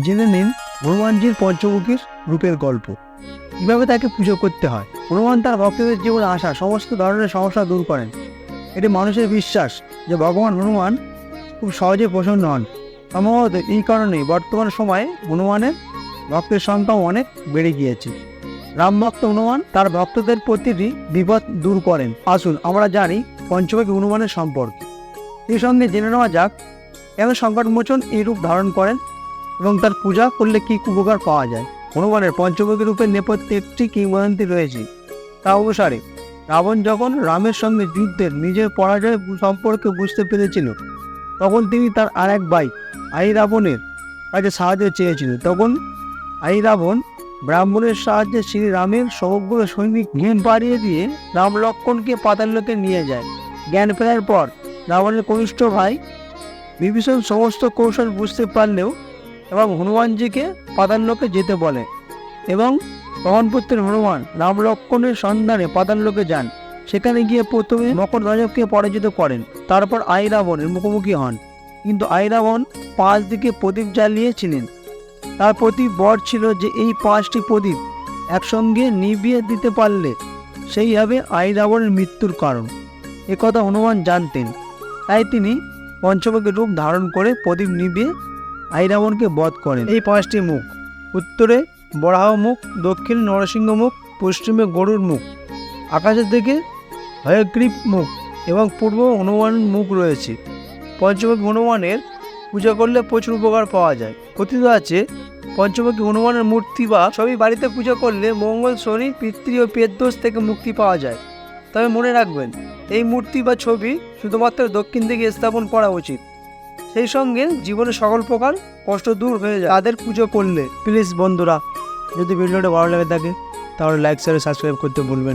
জেনে নিন হনুমানজির পঞ্চমুখীর রূপের গল্প। কীভাবে তাকে পুজো করতে হয়? হনুমান তার ভক্তদের জীবনে আসা সমস্ত ধরনের সমস্যা দূর করেন। এটি মানুষের বিশ্বাস যে ভগবান হনুমান খুব সহজে প্রসন্ন হন। সম্ভবত এই কারণেই বর্তমান সময়ে হনুমানের ভক্তের সংখ্যাও অনেক বেড়ে গিয়েছে। রাম ভক্ত হনুমান তার ভক্তদের প্রতিটি বিপদ দূর করেন। আসুন, আমরা জানি পঞ্চমুখী হনুমানের সম্পর্কে। সেই সঙ্গে জেনে নেওয়া যাক, কেন সংকটমোচন এই রূপ ধারণ করেন এবং তার পূজা করলে কি উপকার পাওয়া যায়? হনুমানের পঞ্চমুখী রূপের নেপথ্যে একটি কিংবদন্তি রয়েছে? তা অনুসারে রাবণ যখন রামের সঙ্গে যুদ্ধের নিজের পরাজয় সম্পর্কে বুঝতে পেরেছিল, তখন তিনি তার আর এক ভাই, আই রাবণের কাছে সাহায্য চেয়েছিল। তখন আই রাবণ ব্রাহ্মণের সাহায্যে শ্রী রামের সমগ্র সৈনিক জ্ঞান বাড়িয়ে দিয়ে রাম লক্ষ্মণকে পাতাললোকে নিয়ে যায়। জ্ঞান ফেরার পর রাবণের কনিষ্ঠ ভাই বিভীষণ সমস্ত কৌশল বুঝতে পারলেও এবং হনুমানজিকে পাতাললোকে যেতে বলে এবং পবনপুত্রের হনুমান রাম লক্ষ্মণের সন্ধানে পাতাললোকে যান। সেখানে গিয়ে প্রথমে মকর ধ্বজবকে পরাজিত করেন, তারপর আই রাবণের মুখোমুখি হন। কিন্তু আই রাবণ পাঁচ দিকে প্রদীপ জ্বালিয়েছিলেন। তার প্রতি বর ছিল যে এই পাঁচটি প্রদীপ একসঙ্গে নিভিয়ে দিতে পারলে সেই হবে আই রাবণের মৃত্যুর কারণ। একথা হনুমান জানতেন। তাই তিনি পঞ্চমুখী রূপ ধারণ করে প্রদীপ নিভিয়ে আই রাবণকে বধ করেন। এই পাঁচটি মুখ, উত্তরে বরাহ মুখ, দক্ষিণে নরসিংহ মুখ, পশ্চিমে গরুর মুখ, আকাশের দিকে হয়গ্রীব মুখ এবং পূর্ব হনুমান মুখ রয়েছে। পঞ্চমুখী হনুমানের পূজা করলে প্রচুর উপকার পাওয়া যায়। কথিত আছে, পঞ্চমুখী হনুমানের মূর্তি বা ছবি বাড়িতে পুজো করলে মঙ্গল, শনি, পিতৃ ও পেদোষ থেকে মুক্তি পাওয়া যায়। তবে মনে রাখবেন, এই মূর্তি বা ছবি শুধুমাত্র দক্ষিণ দিকে স্থাপন করা উচিত। সেই সঙ্গে জীবনের সকল প্রকার কষ্ট দূর হয়ে যায় তাদের পুজো করলে প্লিজ বন্ধুরা, যদি ভিডিওটা ভালো লাগে থাকে, তাহলে লাইক শেয়ার সাবস্ক্রাইব করতে ভুলবেন।